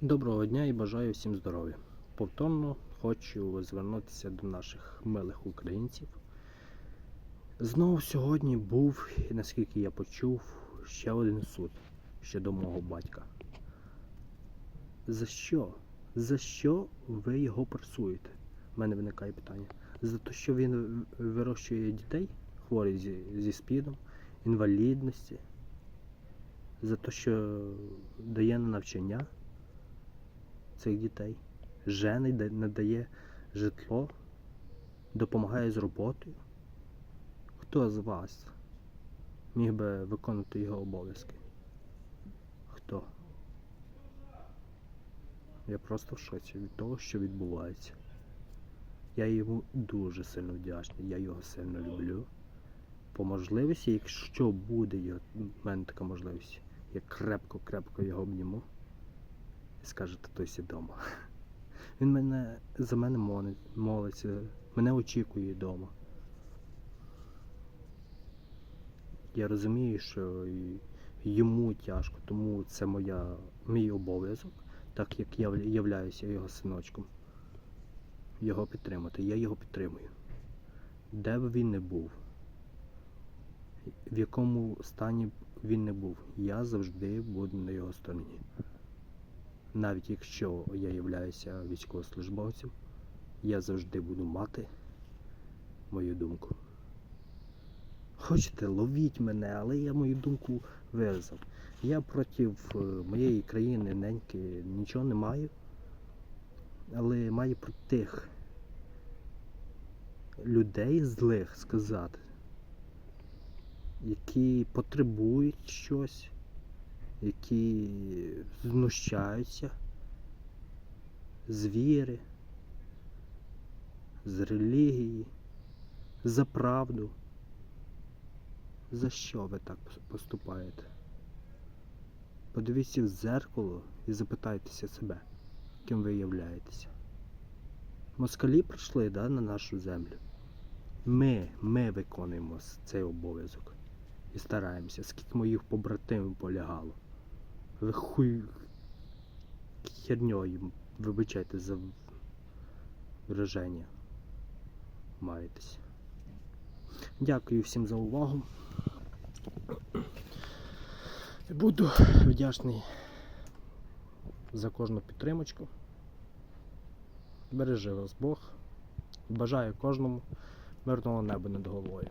Доброго дня і бажаю всім здоров'я. Повторно хочу звернутися до наших милих українців. Знову сьогодні був, наскільки я почув, ще один суд щодо мого батька. За що? За що ви його пресуєте? У мене виникає питання. За те, що він вирощує дітей, хворих зі, зі спідом, інвалідності, за те, що дає на навчання цих дітей, женить, надає житло, допомагає з роботою. Хто з вас міг би виконувати його обов'язки? Хто? Я просто в шоці від того, що відбувається. Я йому дуже сильно вдячний, я його сильно люблю. По можливості, якщо буде в мене така можливість, я крепко-крепко його обніму і скаже, татусі вдома. Він мене за мене молиться, мене очікує вдома. Я розумію, що йому тяжко, тому це моя, мій обов'язок, так як я являюся його синочком. Його підтримати. Я його підтримую. Де б він не був, в якому стані б він не був, я завжди буду на його стороні. Навіть якщо я являюся військовослужбовцем, я завжди буду мати мою думку. Хочете, ловіть мене, але я мою думку виразив. Я проти е, моєї країни неньки нічого не маю, але маю проти тих людей злих сказати, які потребують щось, які знущаються з віри, з релігії, за правду. За що ви так поступаєте? Подивіться в дзеркало і запитайтеся себе, ким ви являєтеся. Москалі прийшли да, на нашу землю. Ми, ми виконуємо цей обов'язок і стараємося, скільки моїх побратимів полягало. Ви хуй херньою, вибачайте за враження маєтесь. Дякую всім за увагу. Буду вдячний за кожну підтримочку. Бережи вас Бог. Бажаю кожному мирного неба над головою.